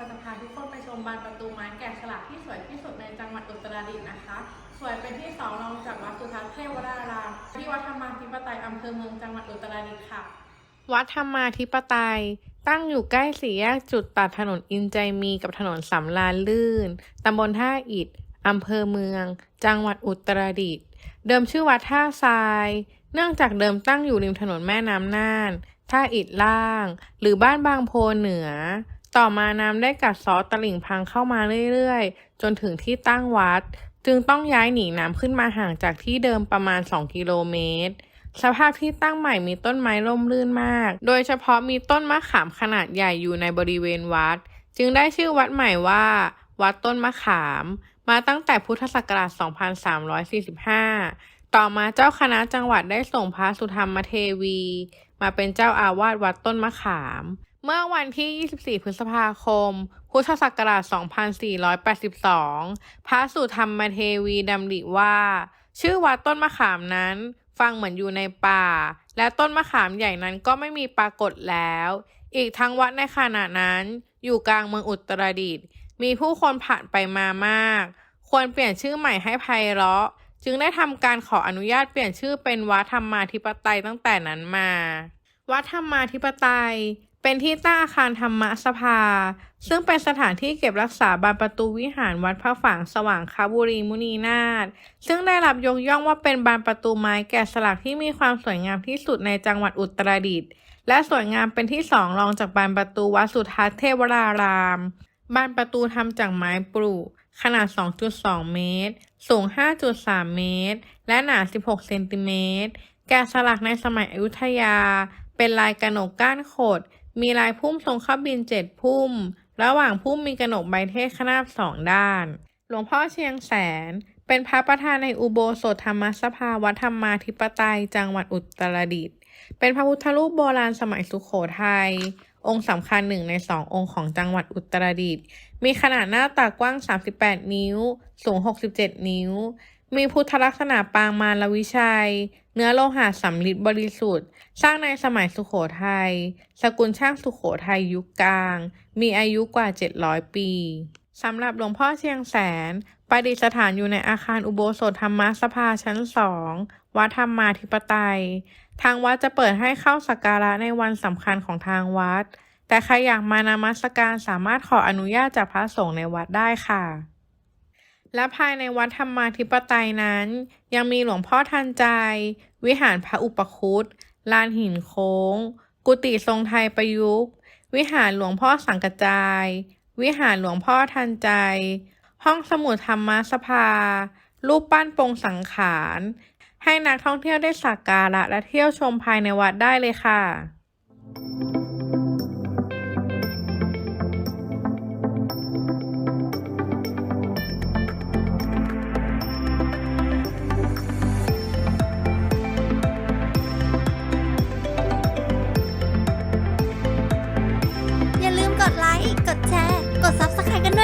จะออนทัวร์จะพาทุกคนไปชมบานประตูไม้แกะสลักที่สวยที่สุดในจังหวัดอุตรดิตถ์นะคะ สวยเป็นที่สองรองจากวัดสุทัศน์เทวรารามที่วัดธรรมาธิปไตยอำเภอเมืองจังหวัดอุตรดิตถ์ค่ะ วัดธรรมาธิปไตย ตั้งอยู่ใกล้สี่แยกจุดตัดถนนอินใจมีกับถนนสำราญลื่น ตำบลท่าอิฐอำเภอเมือง จังหวัดอุตรดิตถ์ เดิมชื่อวัดท่าทราย เนื่องจากเดิมตั้งอยู่ริมถนนแม่น้ำน่านท่าอิฐล่าง หรือบ้านบางโพเหนือ ต่อมาน้ำได้กัดซอตลิ่งพังเข้ามาเรื่อยๆ จนถึงที่ตั้งวัด จึงต้องย้ายหนีน้ำขึ้นมาห่างจากที่เดิมประมาณ 2 กิโลเมตร สภาพที่ตั้งใหม่มีต้นไม้ร่มรื่นมาก โดยเฉพาะมีต้นมะขามขนาดใหญ่อยู่ในบริเวณวัด จึงได้ชื่อวัดใหม่ว่า วัดต้นมะขาม มาตั้งแต่พุทธศักราช 2345 ต่อมาเจ้าคณะจังหวัดได้ส่งพระสุธรรมเทวี มาเป็นเจ้าอาวาสวัดต้นมะขาม เมื่อวันที่ 24 พฤษภาคม พุทธศักราช 2482 พระสุธรรมเทวีดำริว่า ชื่อวัดต้นมะขามนั้น ฟังเหมือนอยู่ในป่า และต้นมะขามใหญ่นั้นก็ไม่มีปรากฏแล้ว อีกทั้งวัดในขณะนั้น อยู่กลางเมืองอุตรดิตถ์ มีผู้คนผ่านไปมามาก ควรเปลี่ยนชื่อใหม่ให้ไพเราะ จึงได้ทำการขออนุญาตเปลี่ยนชื่อเป็นวัดธรรมาธิปไตยตั้งแต่นั้นมาวัดธรรมาธิปไตย เป็นที่ตั้งอาคารธรรมสภา ซึ่งเป็นสถานที่เก็บรักษาบานประตูวิหารวัดพระฝางสว่างคาบุรีมุนีนาถซึ่งได้รับยกย่องว่าเป็นบานประตูไม้แกะสลักที่มีความสวยงามที่สุดในจังหวัดอุตรดิตถ์และสวยงามเป็นที่สองรองจากบานประตูวัดสุทัศน์เทวราราม บานประตูทำจากไม้ปลูกขนาด 2.2 เมตร สูง 5.3 เมตร และหนา 16 เซนติเมตร แกะสลักในสมัยอยุธยา เป็นลายกระหนกก้านขด มีลายพุ่มทรงข้าวบินเจ็ดพุ่ม ระหว่างพุ่มมีกระหนกใบเทศขนาบสองด้าน หลวงพ่อเชียงแสน เป็นพระประธานในอุโบสถธรรมสภาวัดธรรมาธิปไตยจังหวัดอุตรดิตถ์ เป็นพระพุทธรูปโบราณสมัยสุขโขทัย องค์สำคัญหนึ่งในสององค์ของจังหวัดอุตรดิตถ์ มีขนาดหน้าตักกว้าง 38 นิ้ว สูง 67 นิ้ว มีพุทธลักษณะปางมารวิชัย เนื้อโลหะสำริดบริสุทธิ์ สร้างในสมัยสุขโขทัย สกุลช่างสุขโขทัยยุคกลาง มีอายุกว่า 700 ปี สำหรับหลวงพ่อเชียงแสน ประดิษฐานอยู่ในอาคารอุโบสถธรรมสภาชั้นสอง วัดธรรมาธิปไตย ทางวัดจะเปิดให้เข้าสักการะในวันสำคัญของทางวัด แต่ใครอยากมานมัสการสามารถขออนุญาตจากพระสงฆ์ในวัดได้ค่ะ และภายในวัดธรรมาธิปไตยนั้น ยังมีหลวงพ่อทันใจ วิหารพระอุปคุตลานหินโค้ง กุฏิทรงไทยประยุกต์ วิหารหลวงพ่อสังกจาย วิหารหลวงพ่อทันใจ ห้องสมุดธรรมสภา รูปปั้นปงสังขาร ให้นักท่องเที่ยวได้สักการะและเที่ยวชมภายในวัดได้เลยค่ะ ดแชร์ กดซับสไครต์กันด้วย